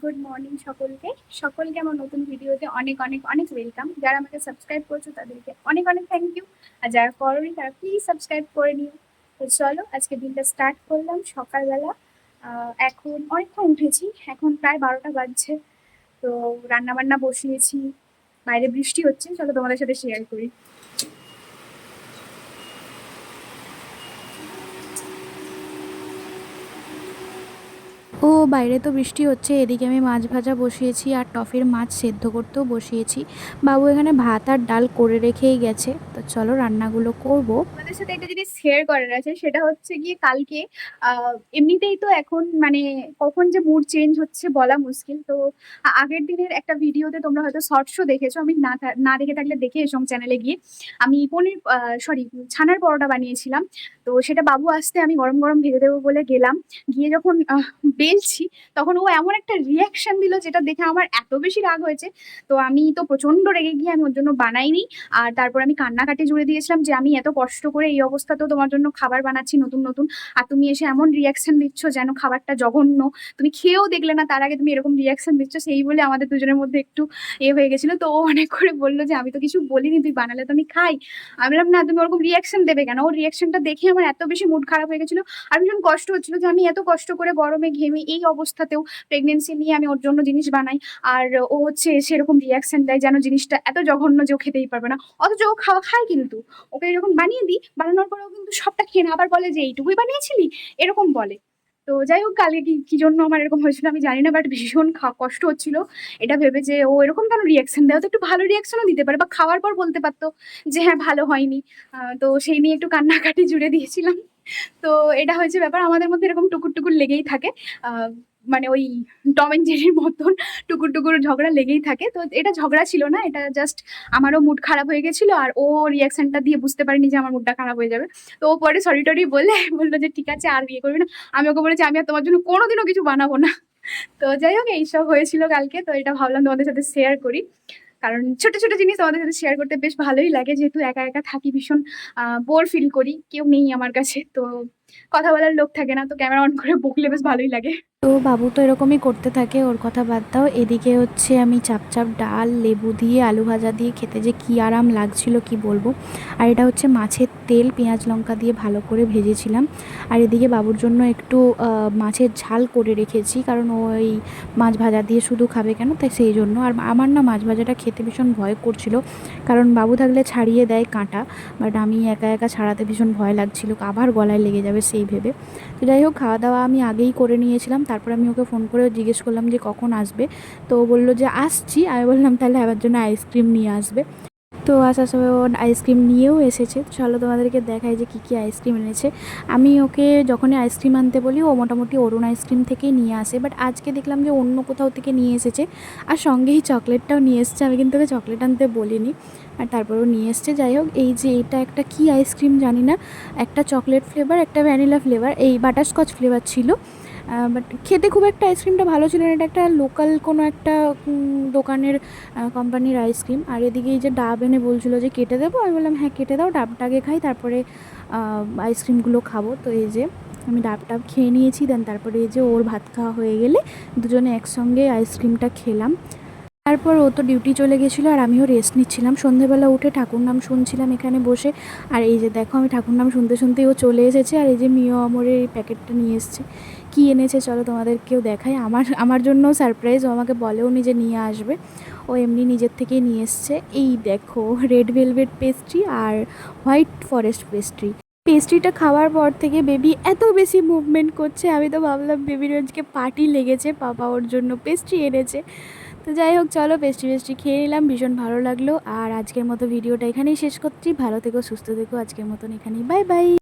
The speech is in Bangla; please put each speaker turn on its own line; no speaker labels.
গুড মর্নিং সকলকে। সকলকে আমার নতুন ভিডিওতে অনেক অনেক অনেক ওয়েলকাম যারা আমাকে সাবস্ক্রাইব করছ, তাদেরকে অনেক অনেক থ্যাংক ইউ আর যারা করোনি তারা প্লিজ সাবস্ক্রাইব করে নিও। তো চলো, আজকে দিনটা স্টার্ট করলাম সকালবেলা। এখন অনেকক্ষণ উঠেছি। এখন প্রায় বারোটা বাজছে। তো রান্না বান্না বসিয়েছি। বাইরে বৃষ্টি হচ্ছে। চলো তোমাদের সাথে শেয়ার করি।
ও, বাইরে তো বৃষ্টি হচ্ছে, এদিকে আমি মাছ ভাজা বসিয়েছি আর টফের মাছ সেদ্ধ করতেও বসিয়েছি। বাবু এখানে ভাত আর ডাল করে রেখেই গেছে। তো চলো রান্নাগুলো করব।
তোমাদের সাথে একটা জিনিস শেয়ার করার আছে, সেটা হচ্ছে গিয়ে কালকে এমনিতেই তো এখন মানে কখন যে মুড চেঞ্জ হচ্ছে বলা মুশকিল। তো আগের দিনের একটা ভিডিওতে তোমরা হয়তো শর্টসও দেখেছ, আমি না না দেখে থাকলে দেখে এসো চ্যানেলে গিয়ে। আমি পনির সরি ছানার পরোটা বানিয়েছিলাম। তো সেটা বাবু আসতে আমি গরম গরম ভেজে দেবো বলে গেলাম। গিয়ে যখন বেলছি, তখন ও এমন একটা রিয়াকশন দিল যেটা দেখে আমার এত বেশি রাগ হয়েছে। তো আমি তো প্রচণ্ড রেগে গিয়ে আমি ওর জন্য বানাইনি। আর তারপর আমি কান্নাকাটি জুড়ে দিয়েছিলাম যে, আমি এত কষ্ট করে এই অবস্থাতেও তোমার জন্য খাবার বানাচ্ছি নতুন নতুন। আর তুমি এসে এমন রিয়াকশন দিচ্ছ যেন খাবারটা জঘন্য। তুমি খেয়েও দেখলে না, তার আগে তুমি এরকম রিয়াকশন দিচ্ছ। সেই বলে আমাদের দুজনের মধ্যে একটু এ হয়ে গেছিল। তো ও অনেক করে বলল যে, আমি তো কিছু বলিনি, তুই বানালে তো আমি খাই। আমি বললাম, না, তুমি ওরকম রিয়াকশন দেবে কেন? ওর রিয়াকশনটা দেখে আমার এত বেশি মুড খারাপ হয়ে গেছিল আর ভীষণ কষ্ট হচ্ছিল যে আমি এত কষ্ট করে গরমে ঘেমে এই অবস্থাতেও প্রেগনেন্সি নিয়ে আমি ওর জন্য জিনিস বানাই। আর ও হচ্ছে সেরকম রিয়াকশন দেয় যেন জিনিসটা এত জঘন্য যে ও খেতেই পারবে না। অথচ ও খাওয়া খায় কিন্তু। ওকে এরকম বানিয়ে দিই, বানানোর পরেও কিন্তু সবটা খেয়ে না আবার বলে যে, এইটুকুই বানিয়েছিলি? এরকম বলে। তো যাই হোক, কালকে কি কি জন্য আমার এরকম হয়েছিল আমি জানি না বাট ভীষণ কষ্ট হচ্ছিল। এটা ভেবে যে ও এরকম কেন রিয়াকশন দেয়? তো একটু ভালো রিয়াকশনও দিতে পারে, বা খাওয়ার পর বলতে পারতো যে হ্যাঁ ভালো হয়নি। তো সেই নিয়ে একটু কান্নাকাটি জুড়ে দিয়েছিলাম। তো এটা হয়েছে ব্যাপার, আমাদের মধ্যে এরকম টুকুর টুকুর লেগেই থাকে। মানে ওই টম এন্ড জেরির মতন টুকুর টুকুর ঝগড়া লেগেই থাকে। তো এটা ঝগড়া ছিল না, এটা জাস্ট আমারও মুড খারাপ হয়ে গেছিল আর ও রিয়াকশনটা দিয়ে বুঝতে পারিনি যে আমার মুডটা খারাপ হয়ে যাবে। তো ও পরে সরি টরি বলে, বলল যে ঠিক আছে, আর বিয়ে করবি না। আমি ওকে বলেছি, আমি আর তোমার জন্য কোনোদিনও কিছু বানাবো না। তো যাই হোক এইসব হয়েছিল কালকে। তো এটা ভাবলাম তোমাদের সাথে শেয়ার করি। কারণ ছোট ছোট জিনিস তোমাদের সাথে শেয়ার করতে বেশ ভালোই লাগে। যেহেতু একা একা থাকি ভীষণ বোর ফিল করি। কেউ নেই আমার কাছে, তো কথা বলার লোক থাকে না, তো ক্যামেরা অন করে বকলে বেশ ভালোই লাগে।
তো বাবু তো এরকমই করতে থাকে, ওর কথা বাদ দাও। এদিকে হচ্ছে আমি চাপ চাপ ডাল, লেবু দিয়ে, আলু ভাজা দিয়ে খেতে যে কী আরাম লাগছিল কি বলব। আর এটা হচ্ছে মাছের তেল, পেঁয়াজ লঙ্কা দিয়ে ভালো করে ভেজেছিলাম। আর এদিকে বাবুর জন্য একটু মাছের ঝাল করে রেখেছি, কারণ ওই মাছ ভাজা দিয়ে শুধু খাবে কেন? তাই সেই জন্য। আর আমার না মাছ ভাজাটা খেতে ভীষণ ভয় করছিল, কারণ বাবু থাকলে ছাড়িয়ে দেয় কাঁটা, বাট আমি একা একা ছাড়াতে ভীষণ ভয় লাগছিল, আবার গলায় লেগে যাবে সেই ভেবে। তো যাই হোক খাওয়া দাওয়া আমি আগেই করে নিয়েছিলাম। তারপর আমি ওকে ফোন করে জিজ্ঞেস করলাম যে কখন আসবে। তো বলল যে, আসছি। আমি বললাম, তাহলে আমার জন্য আইসক্রিম নিয়ে আসবে। তো আসার সময় ও আইসক্রিম নিয়েও এসেছে। চলো তোমাদেরকে দেখাই যে কী কী আইসক্রিম এনেছে। আমি ওকে যখনই আইসক্রিম আনতে বলি, ও মোটামুটি অরুণ আইসক্রিম থেকেই নিয়ে আসে। বাট আজকে দেখলাম যে অন্য কোথাও থেকে নিয়ে এসেছে। আর সঙ্গেই চকলেটটাও নিয়ে এসেছে। আমি কিন্তু ওকে চকলেট আনতে বলিনি। আর তারপরেও নিয়ে এসছে। যাই হোক, এই যে এটা একটা কি আইসক্রিম জানি না। একটা চকলেট ফ্লেভার একটা ভ্যানিলা ফ্লেভার এই বাটারস্কচ ফ্লেভার ছিল। বাট খেতে খুব একটা আইসক্রিমটা ভালো ছিল না। এটা একটা লোকাল কোনো একটা দোকানের কোম্পানির আইসক্রিম আর এদিকে এই যে ডাব এনে বলছিলো যে কেটে দেবো, আমি বললাম হ্যাঁ কেটে দাও ডাবটাকে খাই, তারপরে আইসক্রিমগুলো খাব। তো এই যে আমি ডাব টাব খেয়ে নিয়েছি দেন তারপরে এই যে ওর ভাত খাওয়া হয়ে গেলে দুজনে একসঙ্গে আইসক্রিমটা খেলাম। তারপর ও তো ডিউটি চলে গেছিল আর আমিও রেস্ট নিচ্ছিলাম। সন্ধেবেলা উঠে ঠাকুর নাম শুনছিলাম এখানে বসে। আর এই যে দেখো, আমি ঠাকুর নাম শুনতে শুনতেই ও চলে এসেছে আর এই যে মিও আমরের এই প্যাকেটটা নিয়ে এসছে। কী এনেছে চলো তোমাদেরকেও দেখাই। আমার আমার জন্য সারপ্রাইজ ও আমাকে বলেও নিজে নিয়ে আসবে। ও এমনি নিজের থেকেই নিয়ে এসছে। এই দেখো রেড ভেলভেট পেস্ট্রি আর হোয়াইট ফরেস্ট পেস্ট্রি পেস্ট্রিটা খাওয়ার পর থেকে বেবি এত বেশি মুভমেন্ট করছে। আমি তো ভাবলাম বেবির আজকে পার্টি লেগেছে, পাপা ওর জন্য পেস্ট্রি এনেছে। তো যাই হোক, চলো পেস্ট্রি পেস্ট্রি খেয়ে নিলাম, ভীষণ ভালো লাগল। আর আজকের মতো ভিডিওটা এখানেই শেষ করছি। ভালো থেকো, সুস্থ থেকো। আজকের মতন এখানেই। Bye bye